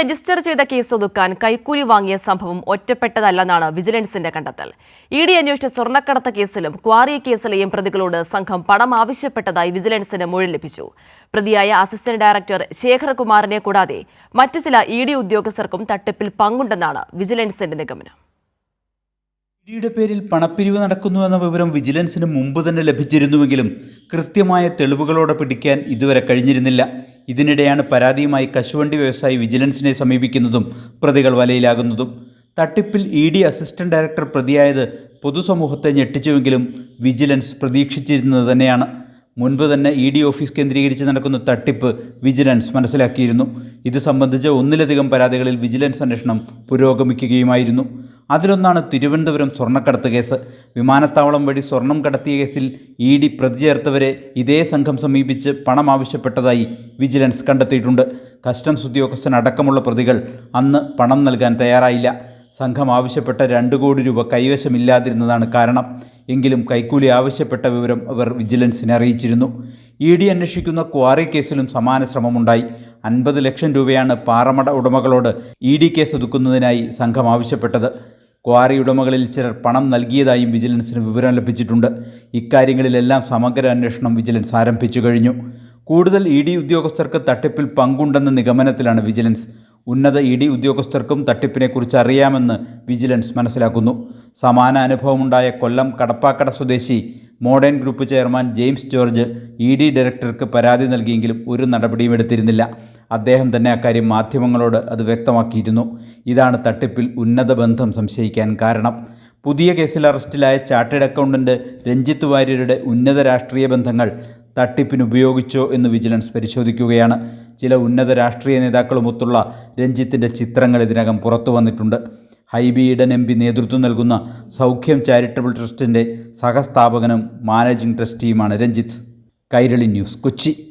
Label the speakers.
Speaker 1: Register ചെയ്ത case ഒതുക്കാൻ കൈക്കൂലി വാങ്ങിയ സംഭവം ഒറ്റപ്പെട്ടതല്ലെന്നാണ് വിജിലൻസിന്റെ കണ്ടെത്തൽ. ഇ ഡി അന്വേഷിച്ച സ്വർണക്കടത്ത് കേസിലും ക്വാറി കേസിലെയും പ്രതികളോട് സംഘം പണം ആവശ്യപ്പെട്ടതായി വിജിലൻസിന് മൊഴി ലഭിച്ചു. പ്രതിയായ അസിസ്റ്റന്റ് ഡയറക്ടർ ശേഖർകുമാറിനെ കൂടാതെ മറ്റു ചില ഇ ഡി ഉദ്യോഗസ്ഥർക്കും തട്ടിപ്പിൽ പങ്കുണ്ടെന്നാണ് വിജിലൻസിന്റെ നിഗമനം.
Speaker 2: ഇഡിയുടെ പേരിൽ പണപ്പിരിവ് നടക്കുന്നുവെന്ന വിവരം വിജിലൻസിന് മുമ്പ് തന്നെ ലഭിച്ചിരുന്നുവെങ്കിലും കൃത്യമായ തെളിവുകളോടെ പിടിക്കാൻ ഇതുവരെ കഴിഞ്ഞിരുന്നില്ല. ഇതിനിടെയാണ് പരാതിയുമായി കശുവണ്ടി വ്യവസായി വിജിലൻസിനെ സമീപിക്കുന്നതും പ്രതികൾ വലയിലാകുന്നതും. തട്ടിപ്പിൽ ഇ ഡി അസിസ്റ്റന്റ് ഡയറക്ടർ പ്രതിയായത് പൊതുസമൂഹത്തെ ഞെട്ടിച്ചുവെങ്കിലും വിജിലൻസ് പ്രതീക്ഷിച്ചിരുന്നത് തന്നെയാണ്. മുൻപ് തന്നെ ഇ ഡി ഓഫീസ് കേന്ദ്രീകരിച്ച് നടക്കുന്ന തട്ടിപ്പ് വിജിലൻസ് മനസ്സിലാക്കിയിരുന്നു. ഇത് സംബന്ധിച്ച് ഒന്നിലധികം പരാതികളിൽ വിജിലൻസ് അന്വേഷണം പുരോഗമിക്കുകയുമായിരുന്നു. അതിലൊന്നാണ് തിരുവനന്തപുരം സ്വർണക്കടത്ത് കേസ്. വിമാനത്താവളം വഴി സ്വർണം കടത്തിയ കേസിൽ ഇ ഡി പ്രതി ചേർത്തവരെ ഇതേ സംഘം സമീപിച്ച് പണം ആവശ്യപ്പെട്ടതായി വിജിലൻസ് കണ്ടെത്തിയിട്ടുണ്ട്. കസ്റ്റംസ് ഉദ്യോഗസ്ഥൻ അടക്കമുള്ള പ്രതികൾ അന്ന് പണം നൽകാൻ തയ്യാറായില്ല. സംഘം ആവശ്യപ്പെട്ട രണ്ട് കോടി രൂപ കൈവശമില്ലാതിരുന്നതാണ് കാരണം. എങ്കിലും കൈക്കൂലി ആവശ്യപ്പെട്ട വിവരം അവർ വിജിലൻസിനെ അറിയിച്ചിരുന്നു. ഇ ഡി അന്വേഷിക്കുന്ന ക്വാറി കേസിലും സമാന ശ്രമമുണ്ടായി. അൻപത് ലക്ഷം രൂപയാണ് പാറമട ഉടമകളോട് ഇ ഡി കേസ് ഒതുക്കുന്നതിനായി സംഘം ആവശ്യപ്പെട്ടത്. ക്വാറി ഉടമകളിൽ ചിലർ പണം നൽകിയതായും വിജിലൻസിന് വിവരം ലഭിച്ചിട്ടുണ്ട്. ഇക്കാര്യങ്ങളിലെല്ലാം സമഗ്ര അന്വേഷണം വിജിലൻസ് ആരംഭിച്ചു കഴിഞ്ഞു. കൂടുതൽ ഇ ഡി ഉദ്യോഗസ്ഥർക്ക് തട്ടിപ്പിൽ പങ്കുണ്ടെന്ന നിഗമനത്തിലാണ് വിജിലൻസ്. ഉന്നത ഇ ഡി ഉദ്യോഗസ്ഥർക്കും തട്ടിപ്പിനെക്കുറിച്ച് അറിയാമെന്ന് വിജിലൻസ് മനസ്സിലാക്കുന്നു. സമാന അനുഭവമുണ്ടായ കൊല്ലം കടപ്പാക്കട സ്വദേശി modern group chairman James George E D ഡയറക്ടർക്ക് പരാതി നൽകിയെങ്കിലും ഒരു നടപടിയും എടുത്തിരുന്നില്ല. അദ്ദേഹം തന്നെ അക്കാര്യം മാധ്യമങ്ങളോട് അത് വ്യക്തമാക്കിയിരുന്നു. ഇതാണ് തട്ടിപ്പിൽ ഉന്നത ബന്ധം സംശയിക്കാൻ കാരണം. പുതിയ കേസിൽ അറസ്റ്റിലായ ചാർട്ടേഡ് അക്കൗണ്ടന്റ് രഞ്ജിത്ത് വാര്യരുടെ ഉന്നത രാഷ്ട്രീയ ബന്ധങ്ങൾ തട്ടിപ്പിന് ഉപയോഗിച്ചോ എന്ന് വിജിലൻസ് പരിശോധിക്കുകയാണ്. ചില ഉന്നത രാഷ്ട്രീയ നേതാക്കളുമൊത്തുള്ള രഞ്ജിത്തിന്റെ ചിത്രങ്ങൾ ഇതിനകം പുറത്തു വന്നിട്ടുണ്ട്. ഹൈബി ഈഡൻ എം പി നേതൃത്വം നൽകുന്ന സൗഖ്യം ചാരിറ്റബിൾ ട്രസ്റ്റിന്റെ സഹസ്ഥാപകനും മാനേജിംഗ് ട്രസ്റ്റിയുമാണ് രഞ്ജിത്ത്. കൈരളി ന്യൂസ് കൊച്ചി.